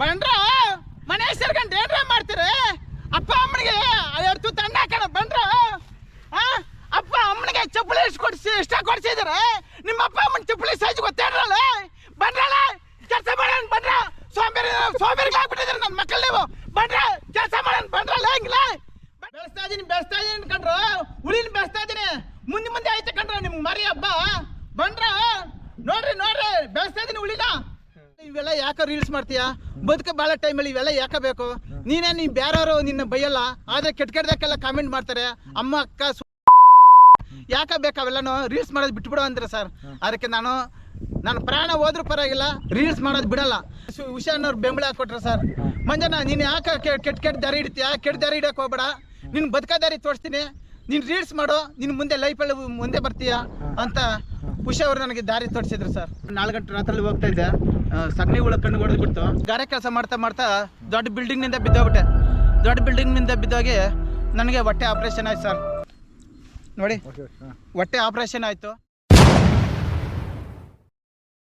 ಬಂದ್ರ? ಮನೆ ಸೇರ್ಕೊಂಡು ಏನ್ರ ಮಾಡ್ತೀರಿ? ಅಪ್ಪ ಅಮ್ಮನಿಗೆ ಎರಡು ತುತ್ತು ಅಣ್ಣ ಹಾಕೋಣ ಬಂದ್ರ? ಆ? ಅಪ್ಪ ಅಮ್ಮನಿಗೆ ಚಪ್ಪಲಿ ಎಷ್ಟು ಕೊಡ್ಸಿ, ಇಷ್ಟ ಕೊಡ್ಸಿದಾರೆ ನಿಮ್ಮ ಅಪ್ಪ ಅಮ್ಮನ ಚಪ್ಪಲಿ ಸೈಜ್ ಗೊತ್ತೇನ್ರಲ್ಲ? ಬಂಡ್ರಲ್ಲ ಕೆಲಸ ಮಾಡೋಣ ಬಂದ್ರ? ಸೋಂಬೇರಿ ಸೋಂಬೇರಿಗೆ ಆಗ್ಬಿಟ್ಟಿದ್ರೆ ನನ್ನ ಮಕ್ಕಳು ನೀವು. ಬಂಡ್ರ ಕೆಲಸ ಮಾಡೋಣ ಬಂಡ್ರಲ್ಲ ಹೆಂಗಿಲ್ಲ? ಬೆಳೆಸ್ತಾ ಇದೀನಿ ಬೆಳೆಸ್ತಾ ಇದೀನಿ ಕಣ್ರು ಹುಳಿನ ಬೆಳೆಸ್ತಾ ಇದೀನಿ. ಮುಂದೆ ಮುಂದೆ ಆಯ್ತು ಕಣ್ರ ನಿಮ್ಗೆ ಮರಿ ಹಬ್ಬ. ಬಂಡ್ರ ನೋಡ್ರಿ ನೋಡ್ರಿ. ಬೆಳೆಸ್ತಾ ಇದೀನಿ ಹುಲಿನ. ಇವೆಲ್ಲ ಯಾಕೆ ರೀಲ್ಸ್ ಮಾಡ್ತೀಯಾ? ಬದುಕ ಭಾಳ ಟೈಮಲ್ಲಿ ಇವೆಲ್ಲ ಯಾಕೆ ಬೇಕು? ನೀನೇ ನೀನು ಬೇರೆಯವರು ನಿನ್ನ ಬೈಯಲ್ಲ. ಆದ್ರೆ ಕೆಟ್ಟ ಕೆಟ್ಟದಕ್ಕೆಲ್ಲ ಕಾಮೆಂಟ್ ಮಾಡ್ತಾರೆ. ಅಮ್ಮ, ಅಕ್ಕ ಯಾಕೆ ಬೇಕು ಅವೆಲ್ಲನೂ? ರೀಲ್ಸ್ ಮಾಡೋದು ಬಿಟ್ಬಿಡು ಅಂದ್ರೆ ಸರ್. ಅದಕ್ಕೆ ನಾನು ನಾನು ಪ್ರಾಣ ಹೋದ್ರೂ ಪರವಾಗಿಲ್ಲ ರೀಲ್ಸ್ ಮಾಡೋದು ಬಿಡಲ್ಲ. ಉಷಾ ಅನ್ನೋರು ಬೆಂಬಲ ಹಾಕೊಟ್ರೆ ಸರ್. ಮಂಜನ ನೀನು ಯಾಕೆ ಕೆಟ್ಟ ಕೆಟ್ಟ ದಾರಿ ಹಿಡ್ತೀಯಾ? ಕೆಟ್ಟ ದಾರಿ ಹಿಡಿಯಕ್ಕೆ ಹೋಗ್ಬೇಡ. ನಿನ್ನ ಬದುಕ ದಾರಿ ತೋರಿಸ್ತೀನಿ. ನೀನು ರೀಲ್ಸ್ ಮಾಡು. ನಿನ್ನ ಮುಂದೆ ಲೈಫಲ್ಲಿ ಮುಂದೆ ಬರ್ತೀಯಾ? ಅಂತ ಉಷಾ ಅವರು ನನಗೆ ದಾರಿ ತೋರಿಸಿದ್ರು ಸರ್. ನಾಲ್ಕು ಗಂಟೆ ರಾತ್ರಿ ಹೋಗ್ತಾ ಇದ್ದೆ. ಸಗಣಿ ಹುಳ ಕಣ್ಣು ಹೊಡೆದು ಬಿಡ್ತು ಗಾರೆ ಕೆಲಸ ಮಾಡ್ತಾ ಮಾಡ್ತಾ ದೊಡ್ಡ ಬಿಲ್ಡಿಂಗ್ನಿಂದ ಬಿದ್ದೋಗ್ಬಿಟ್ಟೆ. ದೊಡ್ಡ ಬಿಲ್ಡಿಂಗ್ನಿಂದ ಬಿದ್ದೋಗಿ ನನಗೆ ಹೊಟ್ಟೆ ಆಪ್ರೇಷನ್ ಆಯ್ತು ಸರ್. ನೋಡಿ ಹೊಟ್ಟೆ ಆಪ್ರೇಷನ್ ಆಯಿತು.